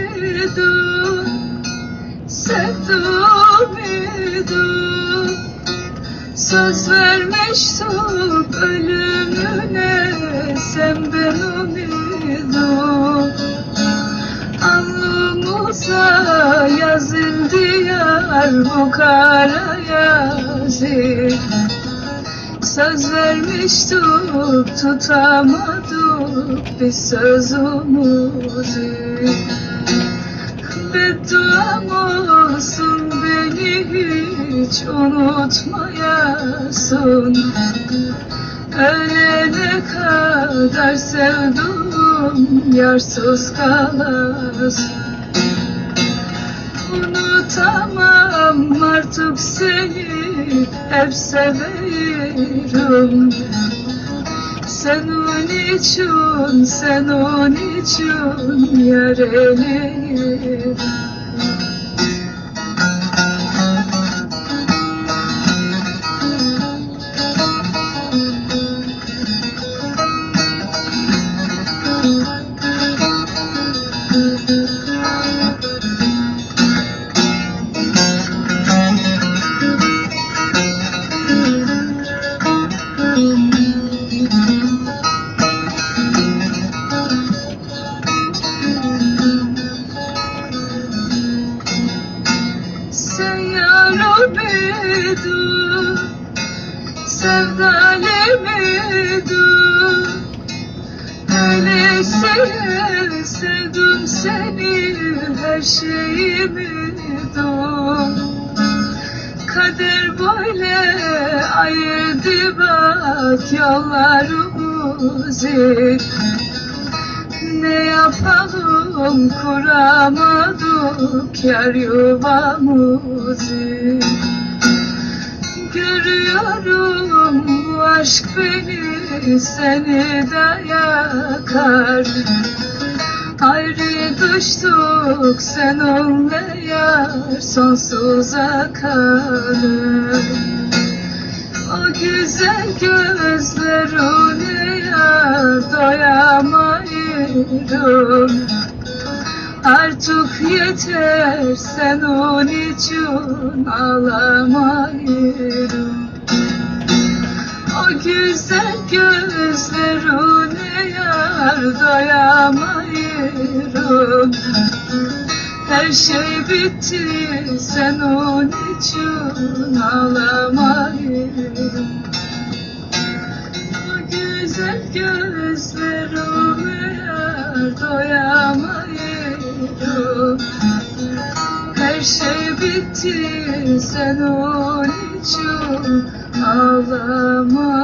umidum Sevdum umidum Söz vermiştik ölümüne Sen ben umidum Alnımıza yazıldı yar bu kara yazı Söz vermiştik tutamadık bir sözümüzü. Bedduam olsun beni hiç unutmayasın. Ölene kadar sevdim yarsız kalasın. Unutamam artık seni hep severim Senin için, senin için yar eleyim idin, sevdalim idin Öyleyse sevdim seni, her şeyim idin Kader böyle ayırdı bak yollarımızı. Ne yapalım kuramadık yar yuvamızı Görüyorum bu aşk beni seni de yakar. Ayrı düştük seninle yar sonsuza kalır o güzel gözlerine yar doyamayırım Artık yeter sen onun için ağlamayırım O güzel gözlerine yar doyamayırım. Her şey bitti sen onun için ağlamayın Her şey bitti sen onun için ağlamayın